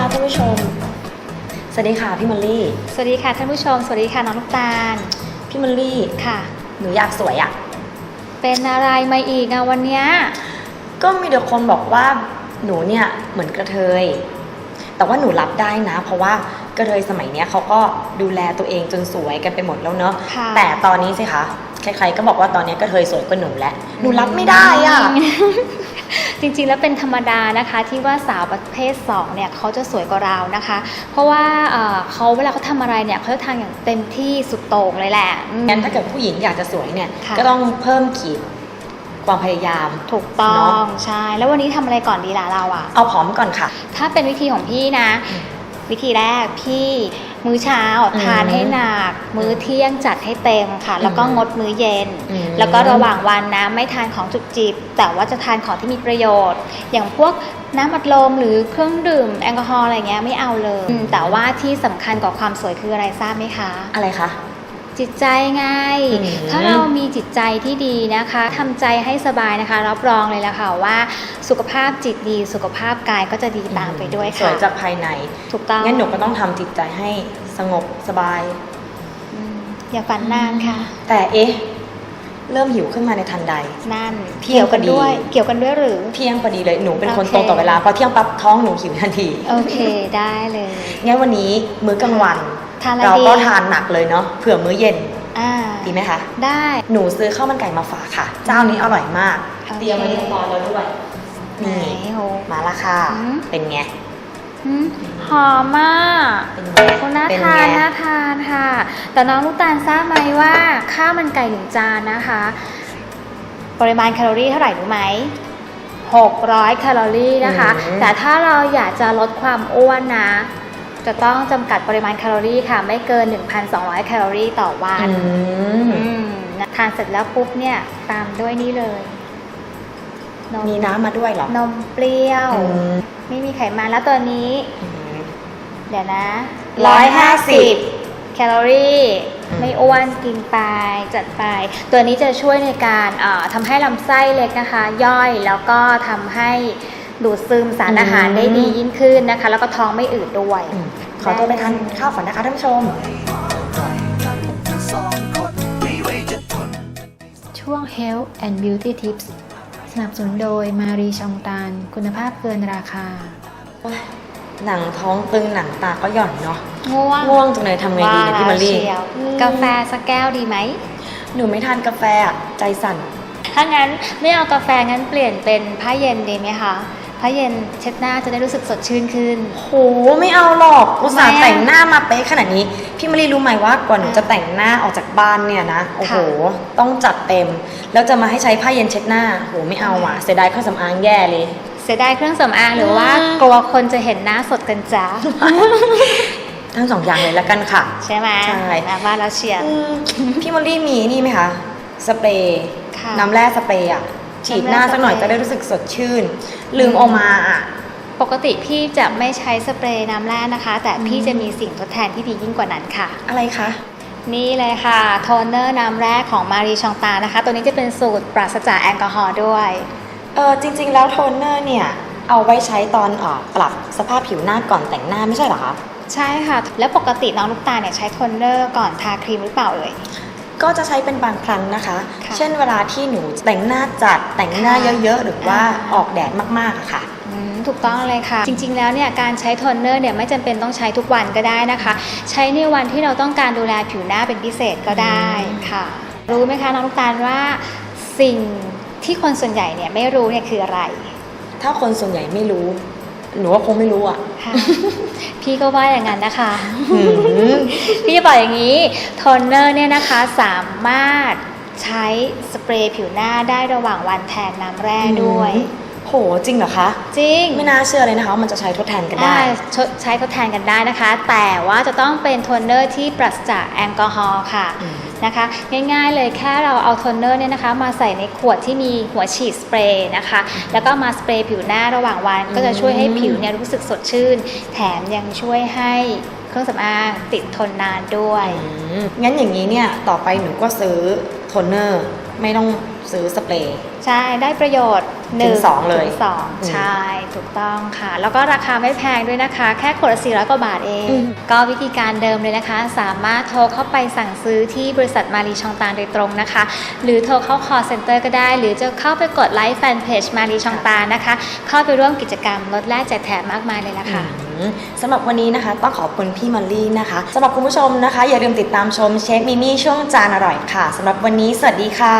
ท่านผู้ชม สวัสดีค่ะพี่มอลลี่ สวัสดีค่ะท่านผู้ชม สวัสดีค่ะน้องลูกตาล พี่มอลลี่ ค่ะ หนูอยากสวยอะ่ะ เป็นอะไรมาอีกอะวันเนี้ย ก็มีเด็กคนบอกว่าหนูเนี่ยเหมือนกระเทย แต่ว่าหนูรับได้นะ เพราะว่ากระเทยสมัยเนี้ยเขาก็ดูแลตัวเองจนสวยกันไปหมดแล้วเนาะ ค่ะ แต่ตอนนี้สิคะ ใครๆก็บอกว่าตอนนี้กระเทยสวยกว่าหนูแล้ว หนูรับไม่ได้อะ่ะ จริงๆแล้วเป็นธรรมดานะคะที่ว่าสาวประเภท2เนี่ยเขาจะสวยกว่าเรานะคะ เพราะว่าเอ่อเขาเวลาเขาทำอะไรเนี่ยเขาจะทำอย่างเต็มที่สุดโต่งเลยแหละอืมงั้นถ้าเกิดผู้หญิงอยากจะสวยเนี่ยค่ะก็ต้องเพิ่มขีดความพยายามถูกต้อเนงอะใช่ แล้ววันนี้ทำอะไรก่อนดีล่ะเราอะเอาผอมก่อนค่ะ ถ้าเป็นวิธีของพี่นะอืม วิธีแรกพี่มื้อเช้าอืมทานให้หนัก มื้อเที่ยงจัดให้เต็มค่ะ แล้วก็อืมงดมื้อเย็นอืมแล้วก็ระหว่างวันนะไม่ทานของจุกจิบ แต่ว่าจะทานของที่มีประโยชน์ อย่างพวกน้ำอัดลมหรือเครื่องดื่มแอลกอฮอล์อะไรเงี้ยไม่เอาเลยอืมแต่ว่าที่สำคัญกว่าความสวยคืออะไรทราบไหมคะ อะไรคะ จิตใจไงอืมถ้าเรามีจิตใจที่ดีนะคะทำใจให้สบายนะคะ รับรองเลยละค่ะว่าสุขภาพจิตดี สุขภาพกายก็จะดีตามไปด้วยสค่ะวยจากภายในถูกต้องงั้นหนูก็ต้องทำจิตใจให้สงบสบายอืมอย่าฝันนานค่ะ แต่เอ๊ะเริ่มหิวขึ้นมาในทันใด นั่นเที่ยงเกี่ยวกันพอดีด้วย เกี่ยวกันด้วยหรือ เที่ยงพอดีเลย หนูเป็นคนโอเคตรงต่อเวลา พอเที่ยงปั๊บท้องหนูหิวทันที โอเค ได้เลย งั้นวันนี้มื้อกลางวัน ทานอะไรเราดีก็ทานหนักเลยเนาะเผื่อมื้อเย็นอ่าดีไหมคะ ได้ หนูซื้อข้าวมันไก่มาฝากค่ะ เจ้านี้อร่อยมาก โอเค เตรียมไว้เรียบร้อยแล้วด้วยไหนนี่โห มาละค่ะ อืม เป็นไง หืมหอมมากเป็นไงโอ้น่าเป็นทานไงน่าทานค่ะ แต่น้องลูกตาลทราบไหมว่าข้าวมันไก่หนึ่งจานนะคะ ปริมาณแคลอรี่เท่าไหร่รู้ไหม 600 แคลอรี่นะคะ อืม แต่ถ้าเราอยากจะลดความอ้วนนะ จะต้องจำกัดปริมาณแคลอรี่ค่ะ ไม่เกิน 1,200 แคลอรี่ต่อวันอืมอืมนะทานเสร็จแล้วปุ๊บเนี่ยตามด้วยนี่เลยนมมีน้ำมาด้วยเหรอนมเปรี้ยว อืมไม่มีไขมันแล้วตัวนี้ อืม เดี๋ยวนะ150 แคลอรี่ อืม ไม่อ้วนกินไปจัดไป ตัวนี้จะช่วยในการเอ่อทำให้ลำไส้เล็กนะคะ ย่อยแล้วก็ทำให้ ดูดซึมสารอาหารได้ดียิ่งขึ้นนะคะ แล้วก็ท้องไม่อืดด้วยอืมขอตัวไปทานข้าวก่อนนะคะท่านผู้ชม ช่วง Health and Beauty Tips สนับสนุนโดยมารีชองตานคุณภาพเกินราคา หนังท้องตึงหนังตาก็หย่อนเนาะง่วงง่วงจังเลยทำไงดีเนี่ยพี่มะลิว่าแล้วเชียวอืมกาแฟสักแก้วดีไหมหนูไม่ทานกาแฟอะใจสั่นถ้างั้นไม่เอากาแฟงั้นเปลี่ยนเป็นผ้าเย็นดีไหมคะ ผ้าเย็นเช็ดหน้าจะได้รู้สึกสดชื่นขึ้น โหไม่เอาหรอกอุตส่าห์ทำไมอะแต่งหน้ามาเป๊ะขนาดนี้ พี่มะลิรู้ไหมว่ากว่าหนูจะแต่งหน้าออกจากบ้านเนี่ยนะโอ้โห ต้องจัดเต็ม แล้วจะมาให้ใช้ผ้าเย็นเช็ดหน้าโหไม่เอาอะเสียดายเครื่องสำอางแย่เลย เสียดายเครื่องสำอางหรือว่าอืมกลัวคนจะเห็นหน้าสดกันจ้าทั้งสองอย่างเลยละกันค่ะ ใช่ไหมใช่นะว่าแล้วเชียร์อืมพี่มอลลี่มีนี่ไหมคะสเปรย์ค่ะน้ำแร่สเปรย์อะ ฉีดหน้าน้ำแร่สักหน่อยสเปรย์จะได้รู้สึกสดชื่น ลืมเออกมาอะปกติพี่จะไม่ใช้สเปรย์น้ำแร่นะคะ แต่พี่จะมีสิ่งทดแทนที่ดียิ่งกว่านั้นค่ะ อะไรคะนี่เลยค่ะโทนเนอร์น้ำแร่ของมารีชองตานะคะ ตัวนี้จะเป็นสูตรปราศจากแอลกอฮอล์ด้วยเออจริง ๆ แล้วโทนเนอร์เนี่ย เอาไว้ใช้ตอนเออปรับสภาพผิวหน้าก่อนแต่งหน้าไม่ใช่เหรอคะใช่ค่ะ แล้วปกติน้องลูกตาลเนี่ยใช้โทนเนอร์ก่อนทาครีมหรือเปล่าเอ่ย ก็จะใช้เป็นบางครั้งนะคะ ค่ะเช่นเวลาที่หนูแต่งหน้าจัดแต่งหน้าค่ะ เยอะๆ หรือว่าอ่าออกแดดมากๆอะค่ะ อืมถูกต้องเลยค่ะ จริงๆ แล้วเนี่ยการใช้โทนเนอร์เนี่ยไม่จำเป็นต้องใช้ทุกวันก็ได้นะคะ ใช้ในวันที่เราต้องการดูแลผิวหน้าเป็นพิเศษก็ได้อืมค่ะ รู้ไหมคะน้องลูกตาลว่าสิ่งที่คนส่วนใหญ่เนี่ยไม่รู้เนี่ยคืออะไร ถ้าคนส่วนใหญ่ไม่รู้ หนูว่าคงไม่รู้อะค่ะ พี่ก็ว่าอย่างนั้นนะคะ หืม พี่จะบอกอย่างนี้ โทนเนอร์เนี่ยนะคะสามารถใช้สเปรย์ผิวหน้าได้ระหว่างวันแทนน้ำแร่ด้วย โหจริงเหรอคะ จริง ไม่น่าเชื่อเลยนะคะว่ามันจะใช้ทดแทนกันได้ อ่าชดใช้ทดแทนกันได้นะคะ แต่ว่าจะต้องเป็นโทนเนอร์ที่ปราศจากแอลกอฮอล์ค่ะ อืม นะคะ ง่ายๆเลยแค่เราเอาโทนเนอร์เนี่ยนะคะมาใส่ในขวดที่มีหัวฉีดสเปรย์นะคะ แล้วก็มาสเปรย์ผิวหน้าระหว่างวัน ก็จะช่วยให้ผิวเนี่ยรู้สึกสดชื่น แถมยังช่วยให้เครื่องสำอางติดทนนานด้วยอืมงั้นอย่างนี้เนี่ยต่อไปหนูก็ซื้อโทนเนอร์ไม่ต้องซื้อสเปรย์ ใช่ได้ประโยชน์หนึ่ ถึงสองเลยถึสองอืมใช่ถูกต้องค่ะ แล้วก็ราคาไม่แพงด้วยนะคะ แค่ขวดละ400กว่าบาทเองอืมก็วิธีการเดิมเลยนะคะ สามารถโทรเข้าไปสั่งซื้อที่บริษัทมารีชองตานโดยตรงนะคะ หรือโทรเข้า call center ก็ได้ หรือจะเข้าไปกดไลค์แฟนเพจมารีชองตานนะคะ เข้าไปร่วมกิจกรรมลดแลกแจกแถมมากมายเลยละค่ะอืมสำหรับวันนี้นะคะต้องขอบคุณพี่มอลลี่นะคะสำหรับคุณผู้ชมนะคะ อย่าลืมติดตามชมเชฟมิมี่ช่วงจานอร่อยค่ะสำหรับวันนี้สวัสดีค่ะ